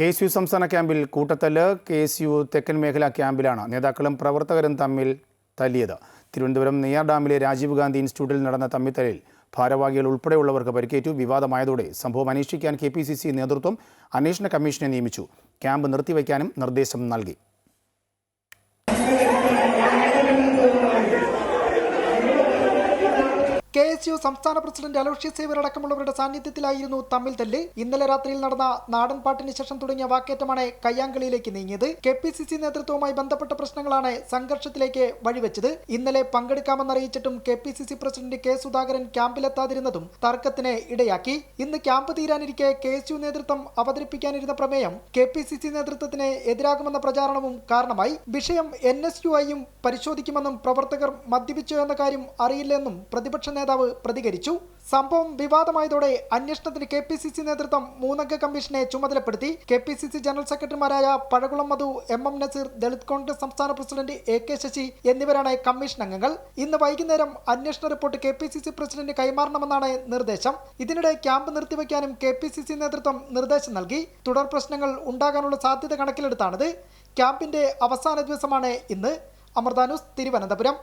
K S U സംസ്ഥാന ക്യാമ്പിൽ കൂട്ടത്തല്ല് K S U തെക്കൻ മേഖലാ ക്യാമ്പിലാണ് നേതാക്കളും പ്രവർത്തകരും തമ്മിൽ തല്ലിയത്. തിരുവനന്തപുരം നെയ്യാർ ഡാമിലെ രാജീവ് ഗാന്ധി ഇൻസ്റ്റിറ്റ്യൂട്ടിൽ നടന്ന തമ്മിത്തലിൽ ഭാരവാഹികൾ ഉൾപ്പെടെയുള്ളവർക്ക് പരിക്കേറ്റു. വിവാദമായതോടെ സംഭവം അന്വേഷിക്കാൻ കെ നേതൃത്വം അന്വേഷണ കമ്മീഷനെ നിയമിച്ചു. ക്യാമ്പ് നിർത്തിവയ്ക്കാനും നിർദ്ദേശം നൽകി. കെ എസ് യു സംസ്ഥാന പ്രസിഡന്റ് അലോഷ്യസ് സേവർ അടക്കമുള്ളവരുടെ സാന്നിധ്യത്തിലായിരുന്നു തമ്മിൽ തല്ല്. ഇന്നലെ രാത്രിയിൽ നടന്ന നാടൻ പാട്ടിന് ശേഷം തുടങ്ങിയ വാക്കേറ്റമാണ് കയ്യാങ്കളിയിലേക്ക് നീങ്ങിയത്. കെ പി സി സി നേതൃത്വവുമായി ബന്ധപ്പെട്ട പ്രശ്നങ്ങളാണ് സംഘർഷത്തിലേക്ക് വഴിവെച്ചത്. ഇന്നലെ പങ്കെടുക്കാമെന്നറിയിച്ചിട്ടും K P C C president K Sudhakaran ക്യാമ്പിലെത്താതിരുന്നതും തർക്കത്തിന് ഇടയാക്കി. ഇന്ന് ക്യാമ്പ് തീരാനിരിക്കെ കെ എസ് യു നേതൃത്വം അവതരിപ്പിക്കാനിരുന്ന പ്രമേയം കെ പി സി സി നേതൃത്വത്തിന് എതിരാകുമെന്ന പ്രചാരണവും കാരണമായി. വിഷയം എൻ എസ് യു ഐയും പരിശോധിക്കുമെന്നും പ്രവർത്തകർ മദ്യപിച്ചോ എന്ന കാര്യം അറിയില്ലെന്നും പ്രതിപക്ഷ നേതാവ് പ്രതികരിച്ചു. സംഭവം വിവാദമായതോടെ അന്വേഷണത്തിന് കെ പി സി സി നേതൃത്വം മൂന്നംഗ കമ്മീഷനെ ചുമതലപ്പെടുത്തി. K P C C general സെക്രട്ടറിമാരായ Pazhakulam Madhu M M Naseer Dalit Congress സംസ്ഥാന പ്രസിഡന്റ് എ കെ ശശി എന്നിവരാണ് കമ്മീഷൻ അംഗങ്ങൾ. ഇന്ന് വൈകുന്നേരം അന്വേഷണ report K P C C president കൈമാറണമെന്നാണ് നിർദ്ദേശം. ഇതിനിടെ ക്യാമ്പ് നിർത്തിവെക്കാനും കെ പി സി സി നേതൃത്വം നിർദ്ദേശം നൽകി. തുടർ പ്രശ്നങ്ങൾ ഉണ്ടാകാനുള്ള സാധ്യത കണക്കിലെടുത്താണിത്. ക്യാമ്പിന്റെ അവസാന ദിവസമാണ് ഇന്ന്. അമൃതാനുസ് തിരുവനന്തപുരം.